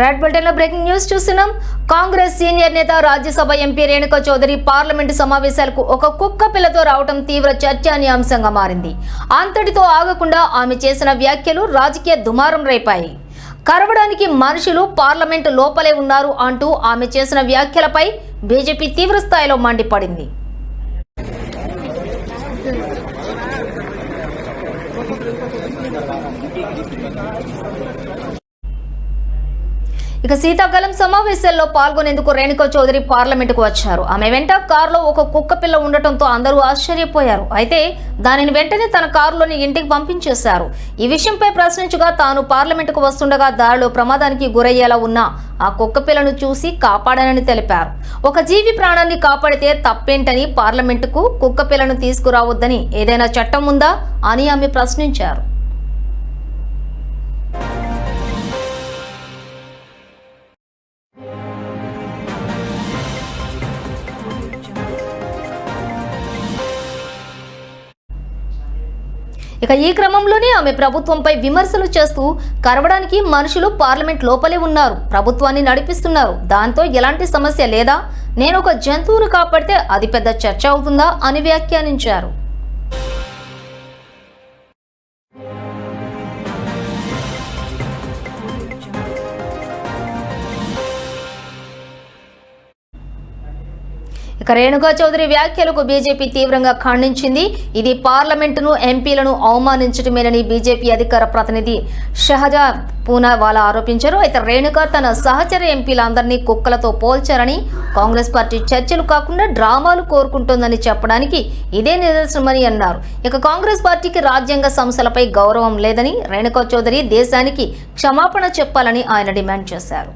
Red బులెటిన్లో breaking news చూస్తున్నాం. Congress senior నేత రాజ్యసభ ఎంపీ రేణుకా చౌదరి పార్లమెంటు సమావేశాలకు ఒక కుక్క పిల్లతో రావడం తీవ్ర చర్చానీయాంశంగా మారింది. అంతటితో ఆగకుండా ఆమె చేసిన వ్యాఖ్యలు రాజకీయ దుమారం రేపాయి. కరవడానికి మనుషులు పార్లమెంటు లోపలే ఉన్నారు అంటూ ఆమె చేసిన వ్యాఖ్యలపై బీజేపీ తీవ్ర స్థాయిలో మండిపడింది. ఇక శీతాకాలం సమావేశాల్లో పాల్గొనేందుకు రేణుకా చౌదరి పార్లమెంటుకు వచ్చారు. ఆమె వెంట కారులో ఒక కుక్క పిల్ల ఉండటంతో అందరూ ఆశ్చర్యపోయారు. అయితే దానిని వెంటనే తన కారులోని ఇంటికి పంపించేశారు. ఈ విషయంపై ప్రశ్నించగా తాను పార్లమెంటుకు వస్తుండగా దారిలో ప్రమాదానికి గురయ్యేలా ఉన్న ఆ కుక్క పిల్లను చూసి కాపాడానని తెలిపారు. ఒక జీవి ప్రాణాన్ని కాపాడితే తప్పేంటని పార్లమెంటుకు కుక్క పిల్లను తీసుకురావద్దని ఏదైనా చట్టం ఉందా అని ఆమె ప్రశ్నించారు. ఇక ఈ క్రమంలోనే ఆమె ప్రభుత్వంపై విమర్శలు చేస్తూ కరవడానికి మనుషులు పార్లమెంట్ లోపలే ఉన్నారు. ప్రభుత్వాన్ని నడిపిస్తున్నారు. దాంతో ఎలాంటి సమస్య లేదా? నేను ఒక జంతువును కాపాడితే అది పెద్ద చర్చ అవుతుందా? అని వ్యాఖ్యానించారు. ఇక రేణుకా చౌదరి వ్యాఖ్యలకు బీజేపీ తీవ్రంగా ఖండించింది. ఇది పార్లమెంటును ఎంపీలను అవమానించడమేనని బీజేపీ అధికార ప్రతినిధి షహజా పూనావాలా ఆరోపించారు. అయితే రేణుక తన సహచర ఎంపీలందరినీ కుక్కలతో పోల్చారని కాంగ్రెస్ పార్టీ చర్చలు కాకుండా డ్రామాలు కోరుకుంటోందని చెప్పడానికి ఇదే నిదర్శనమని అన్నారు. ఇక కాంగ్రెస్ పార్టీకి రాజ్యాంగ సంస్థలపై గౌరవం లేదని రేణుకా చౌదరి దేశానికి క్షమాపణ చెప్పాలని ఆయన డిమాండ్ చేశారు.